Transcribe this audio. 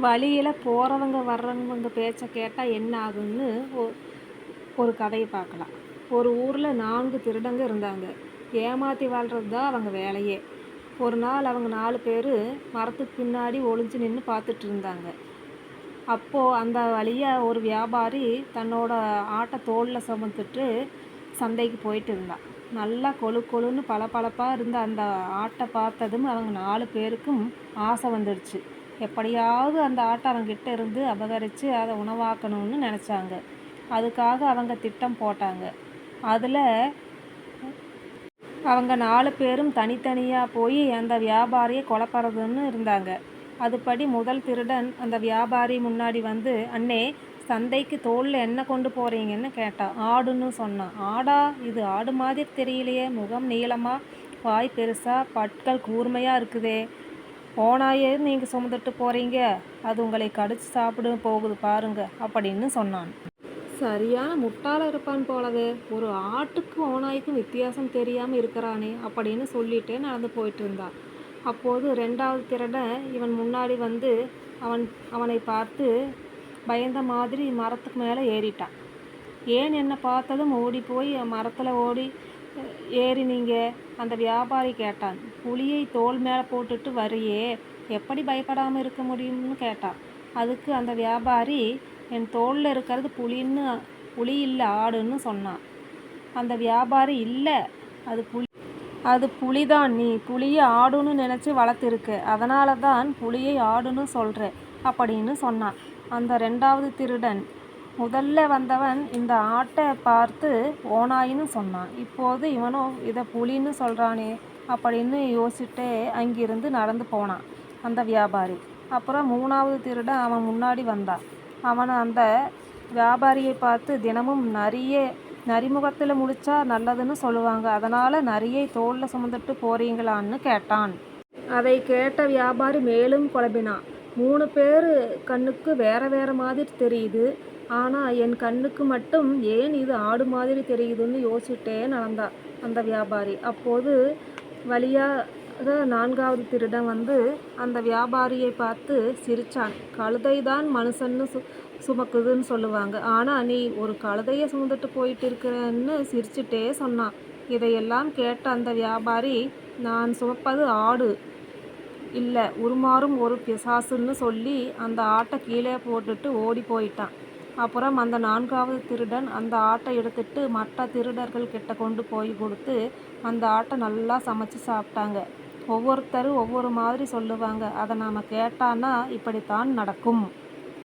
வழியில் போகிறவங்க வர்றவங்க பேச்சை கேட்டால் என்ன ஆகும்னு ஒ- ஒரு கதையை பார்க்கலாம். ஒரு ஊரில் நான்கு திருடங்க இருந்தாங்க. ஏமாற்றி வாழ்கிறது தான் அவங்க வேலையே. ஒரு நாள் அவங்க நாலு பேர் மரத்துக்கு பின்னாடி ஒளிஞ்சு நின்று பார்த்துட்டு இருந்தாங்க. அப்போது அந்த வழியாக ஒரு வியாபாரி தன்னோட ஆட்டை தோளில் சுமந்துட்டு சந்தைக்கு போயிட்டு இருந்தான் நல்லா கொழு கொழுன்னு பளபளப்பாக இருந்த அந்த ஆட்டை பார்த்ததும் அவங்க நாலு பேருக்கும் ஆசை வந்துடுச்சு எப்படியாவது அந்த ஆட்டை அவங்கிட்ட இருந்து அபகரித்து அதை உணவாக்கணும்னு நினச்சாங்க. அதுக்காக அவங்க திட்டம் போட்டாங்க. அதில் அவங்க நாலு பேரும் தனித்தனியாக போய் அந்த வியாபாரியை கொலப்படுறதுன்னு இருந்தாங்க. அதுபடி முதல் திருடன் அந்த வியாபாரி முன்னாடி வந்து அண்ணே சந்தைக்கு தோளில் என்ன கொண்டு போகிறீங்கன்னு கேட்டான். ஆடுன்னு சொன்னான். ஆடா இது ஆடு மாதிரி தெரியலையே. முகம் நீளமாக வாய் பெருசாக பற்கள் கூர்மையாக இருக்குதே. ஓனாயே நீங்கள் சுமந்துட்டு போகிறீங்க அது உங்களை கடிச்சு சாப்பிட போகுது பாருங்க அப்படின்னு சொன்னான். சரியான முட்டாள இருப்பான் போலவே ஒரு ஆட்டுக்கும் ஓனாய்க்கும் வித்தியாசம் தெரியாமல் இருக்கிறானே அப்படின்னு சொல்லிட்டே நடந்து போயிட்டு இருந்தான். அப்போது ரெண்டாவது திருடன் இவன் முன்னாடி வந்து அவன் அவனை பார்த்து பயந்த மாதிரி மரத்துக்கு மேலே ஏறிட்டான். ஏன் என்னை பார்த்ததும் ஓடி போய் மரத்தில் ஓடி ஏறினீங்க அந்த வியாபாரி கேட்டான். புலியை தோல் மேலே போட்டுட்டு வரியே எப்படி பயப்படாமல் இருக்க முடியும்னு கேட்டான். அதுக்கு அந்த வியாபாரி என் தோளில் இருக்கிறது புலின்னு புலி இல்லை ஆடுன்னு சொன்னான். அந்த வியாபாரி இல்லை அது புலி அது புலிதான். நீ புளியை ஆடுன்னு நினச்சி வளர்த்துருக்க. அதனால தான் புலியை ஆடுன்னு சொல்கிற அப்படின்னு சொன்னான். அந்த ரெண்டாவது திருடன் முதல்ல வந்தவன் இந்த ஆட்டை பார்த்து ஓநாயின்னு சொன்னான். இப்போது இவனும் இதை புலின்னு சொல்கிறானே அப்படின்னு யோசிச்சுட்டே அங்கிருந்து நடந்து போனான் அந்த வியாபாரி. அப்புறம் மூணாவது திருடன் அவன் முன்னாடி வந்தான். அவன் அந்த வியாபாரியை பார்த்து தினமும் நிறைய நரிமுகத்தில் முழிச்சா நல்லதுன்னு சொல்லுவாங்க. அதனால் நிறைய தோளில் சுமந்துட்டு போறீங்களான்னு கேட்டான். அதை கேட்ட வியாபாரி மேலும் குழம்பினான். மூணு பேர் கண்ணுக்கு வேற வேற மாதிரி தெரியுது. ஆனால் என் கண்ணுக்கு மட்டும் ஏன் இது ஆடு மாதிரி தெரியுதுன்னு யோசிச்சுட்டே நடந்தான் அந்த வியாபாரி. அப்போது வழியாக நான்காவது திருடன் வந்து அந்த வியாபாரியை பார்த்து சிரிச்சான். கழுதை தான் மனுஷன்னு சு சுமக்குதுன்னு சொல்லுவாங்க. ஆனால் நீ ஒரு கழுதையை சுமந்துட்டு போயிட்டு இருக்கிறன்னு சிரிச்சுட்டே சொன்னான். இதையெல்லாம் கேட்ட அந்த வியாபாரி நான் சுமப்பது ஆடு இல்லை உருமாறும் ஒரு பிசாசுன்னு சொல்லி அந்த ஆட்டை கீழே போட்டுட்டு ஓடி போயிட்டான். அப்புறம் அந்த நான்காவது திருடன் அந்த ஆட்டை எடுத்துட்டு மற்ற திருடர்கள் கிட்ட கொண்டு போய் கொடுத்து அந்த ஆட்டை நல்லா சமைச்சு சாப்பிட்டாங்க. ஒவ்வொருத்தரும் ஒவ்வொரு மாதிரி சொல்லுவாங்க. அதை நாம் கேட்டான்னா இப்படித்தான் நடக்கும்.